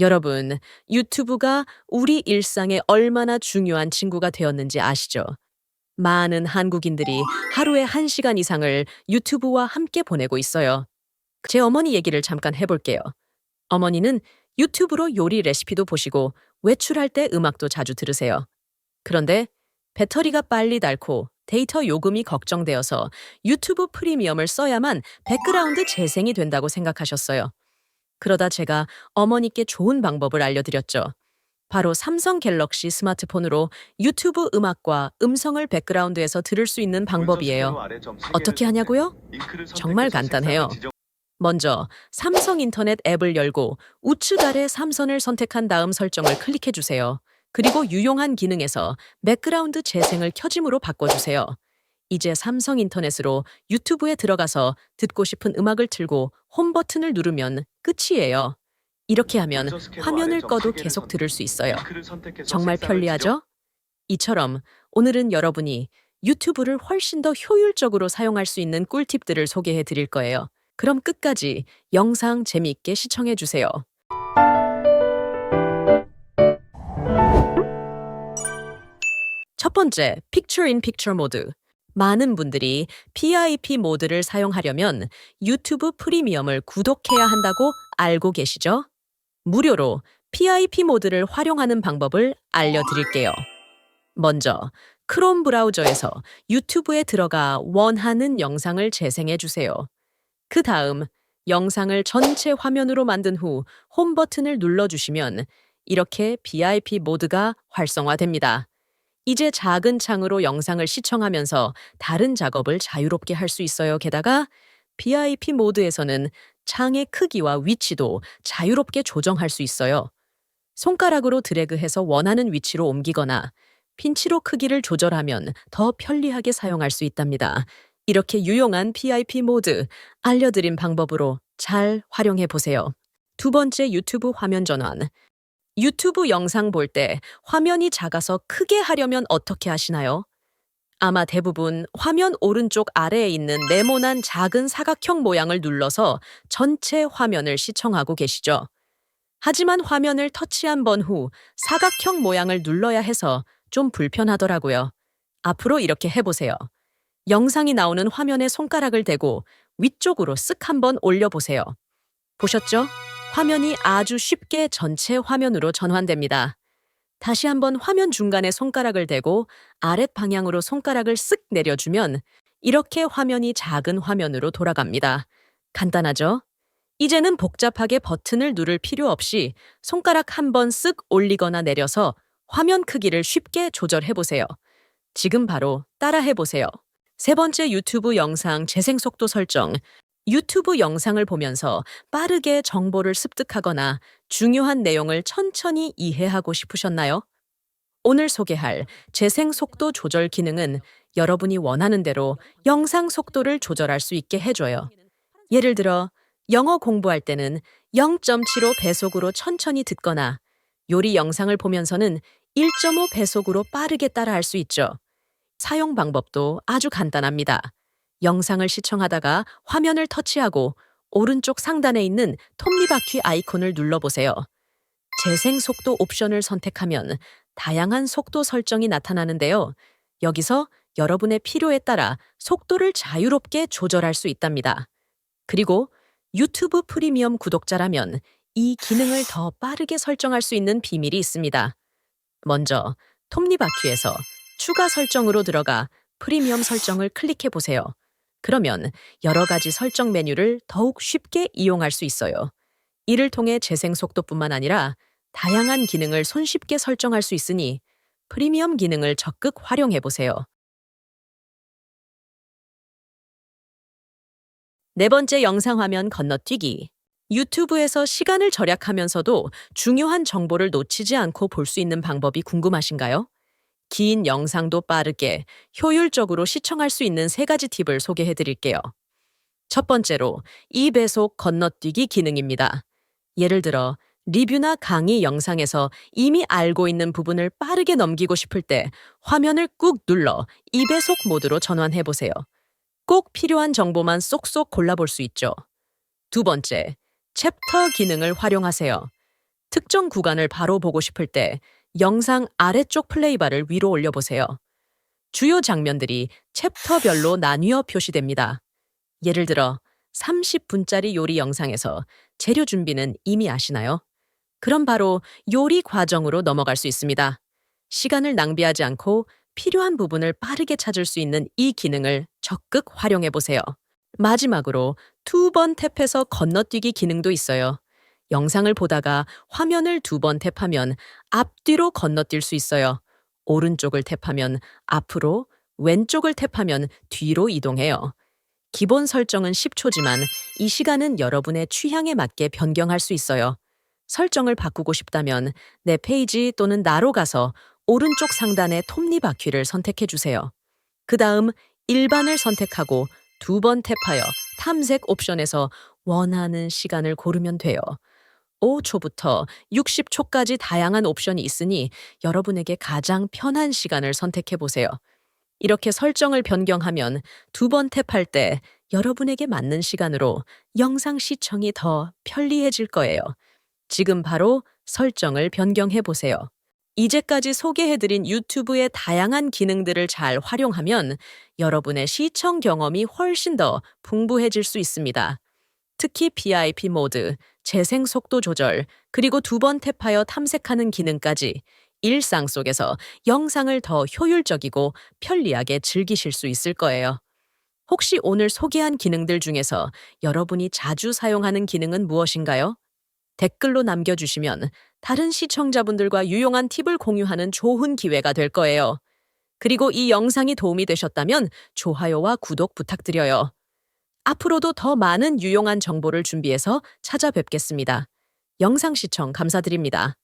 여러분, 유튜브가 우리 일상에 얼마나 중요한 친구가 되었는지 아시죠? 많은 한국인들이 하루에 한시간 이상을 유튜브와 함께 보내고 있어요. 제 어머니 얘기를 잠깐 해볼게요. 어머니는 유튜브로 요리 레시피도 보시고 외출할 때 음악도 자주 들으세요. 그런데 배터리가 빨리 닳고 데이터 요금이 걱정되어서 유튜브 프리미엄을 써야만 백그라운드 재생이 된다고 생각하셨어요. 그러다 제가 어머니께 좋은 방법을 알려드렸죠. 바로 삼성 갤럭시 스마트폰으로 유튜브 음악과 음성을 백그라운드에서 들을 수 있는 방법이에요. 어떻게 하냐고요? 정말 간단해요. 먼저 삼성 인터넷 앱을 열고 우측 아래 삼선을 선택한 다음 설정을 클릭해 주세요. 그리고 유용한 기능에서 백그라운드 재생을 켜짐으로 바꿔 주세요. 이제 삼성 인터넷으로 유튜브에 들어가서 듣고 싶은 음악을 틀고 홈 버튼을 누르면 끝이에요. 이렇게 하면 화면을 꺼도 계속 들을 수 있어요. 정말 편리하죠? 이처럼 오늘은 여러분이 유튜브를 훨씬 더 효율적으로 사용할 수 있는 꿀팁들을 소개해 드릴 거예요. 그럼 끝까지 영상 재미있게 시청해 주세요. 첫 번째, Picture in Picture 모드. 많은 분들이 PIP 모드를 사용하려면 유튜브 프리미엄을 구독해야 한다고 알고 계시죠? 무료로 PIP 모드를 활용하는 방법을 알려드릴게요. 먼저 크롬 브라우저에서 유튜브에 들어가 원하는 영상을 재생해 주세요. 그 다음 영상을 전체 화면으로 만든 후 홈 버튼을 눌러주시면 이렇게 BIP 모드가 활성화됩니다. 이제 작은 창으로 영상을 시청하면서 다른 작업을 자유롭게 할 수 있어요. 게다가 BIP 모드에서는 창의 크기와 위치도 자유롭게 조정할 수 있어요. 손가락으로 드래그해서 원하는 위치로 옮기거나 핀치로 크기를 조절하면 더 편리하게 사용할 수 있답니다. 이렇게 유용한 PIP 모드 알려드린 방법으로 잘 활용해 보세요. 두 번째 유튜브 화면 전환. 유튜브 영상 볼 때 화면이 작아서 크게 하려면 어떻게 하시나요? 아마 대부분 화면 오른쪽 아래에 있는 네모난 작은 사각형 모양을 눌러서 전체 화면을 시청하고 계시죠. 하지만 화면을 터치한 번 후 사각형 모양을 눌러야 해서 좀 불편하더라고요. 앞으로 이렇게 해보세요. 영상이 나오는 화면에 손가락을 대고 위쪽으로 쓱 한번 올려보세요. 보셨죠? 화면이 아주 쉽게 전체 화면으로 전환됩니다. 다시 한번 화면 중간에 손가락을 대고 아랫 방향으로 손가락을 쓱 내려주면 이렇게 화면이 작은 화면으로 돌아갑니다. 간단하죠? 이제는 복잡하게 버튼을 누를 필요 없이 손가락 한 번 쓱 올리거나 내려서 화면 크기를 쉽게 조절해 보세요. 지금 바로 따라해 보세요. 세 번째 유튜브 영상 재생 속도 설정. 유튜브 영상을 보면서 빠르게 정보를 습득하거나 중요한 내용을 천천히 이해하고 싶으셨나요? 오늘 소개할 재생 속도 조절 기능은 여러분이 원하는 대로 영상 속도를 조절할 수 있게 해줘요. 예를 들어, 영어 공부할 때는 0.75 배속으로 천천히 듣거나 요리 영상을 보면서는 1.5 배속으로 빠르게 따라할 수 있죠. 사용 방법도 아주 간단합니다. 영상을 시청하다가 화면을 터치하고 오른쪽 상단에 있는 톱니바퀴 아이콘을 눌러보세요. 재생 속도 옵션을 선택하면 다양한 속도 설정이 나타나는데요. 여기서 여러분의 필요에 따라 속도를 자유롭게 조절할 수 있답니다. 그리고 유튜브 프리미엄 구독자라면 이 기능을 더 빠르게 설정할 수 있는 비밀이 있습니다. 먼저 톱니바퀴에서 추가 설정으로 들어가 프리미엄 설정을 클릭해 보세요. 그러면 여러 가지 설정 메뉴를 더욱 쉽게 이용할 수 있어요. 이를 통해 재생 속도뿐만 아니라 다양한 기능을 손쉽게 설정할 수 있으니 프리미엄 기능을 적극 활용해 보세요. 네 번째 영상 화면 건너뛰기. 유튜브에서 시간을 절약하면서도 중요한 정보를 놓치지 않고 볼 수 있는 방법이 궁금하신가요? 긴 영상도 빠르게 효율적으로 시청할 수 있는 세 가지 팁을 소개해 드릴게요. 첫 번째로 2배속 건너뛰기 기능입니다. 예를 들어 리뷰나 강의 영상에서 이미 알고 있는 부분을 빠르게 넘기고 싶을 때 화면을 꾹 눌러 2배속 모드로 전환해 보세요. 꼭 필요한 정보만 쏙쏙 골라볼 수 있죠. 두 번째, 챕터 기능을 활용하세요. 특정 구간을 바로 보고 싶을 때 영상 아래쪽 플레이바를 위로 올려보세요. 주요 장면들이 챕터별로 나뉘어 표시됩니다. 예를 들어 30분짜리 요리 영상에서 재료 준비는 이미 아시나요? 그럼 바로 요리 과정으로 넘어갈 수 있습니다. 시간을 낭비하지 않고 필요한 부분을 빠르게 찾을 수 있는 이 기능을 적극 활용해 보세요. 마지막으로 두 번 탭해서 건너뛰기 기능도 있어요. 영상을 보다가 화면을 두 번 탭하면 앞뒤로 건너뛸 수 있어요. 오른쪽을 탭하면 앞으로, 왼쪽을 탭하면 뒤로 이동해요. 기본 설정은 10초지만 이 시간은 여러분의 취향에 맞게 변경할 수 있어요. 설정을 바꾸고 싶다면 내 페이지 또는 나로 가서 오른쪽 상단의 톱니바퀴를 선택해 주세요. 그 다음 일반을 선택하고 두 번 탭하여 탐색 옵션에서 원하는 시간을 고르면 돼요. 5초부터 60초까지 다양한 옵션이 있으니 여러분에게 가장 편한 시간을 선택해 보세요. 이렇게 설정을 변경하면 두 번 탭할 때 여러분에게 맞는 시간으로 영상 시청이 더 편리해질 거예요. 지금 바로 설정을 변경해 보세요. 이제까지 소개해드린 유튜브의 다양한 기능들을 잘 활용하면 여러분의 시청 경험이 훨씬 더 풍부해질 수 있습니다. 특히 PIP 모드, 재생 속도 조절, 그리고 두 번 탭하여 탐색하는 기능까지 일상 속에서 영상을 더 효율적이고 편리하게 즐기실 수 있을 거예요. 혹시 오늘 소개한 기능들 중에서 여러분이 자주 사용하는 기능은 무엇인가요? 댓글로 남겨주시면 다른 시청자분들과 유용한 팁을 공유하는 좋은 기회가 될 거예요. 그리고 이 영상이 도움이 되셨다면 좋아요와 구독 부탁드려요. 앞으로도 더 많은 유용한 정보를 준비해서 찾아뵙겠습니다. 영상 시청 감사드립니다.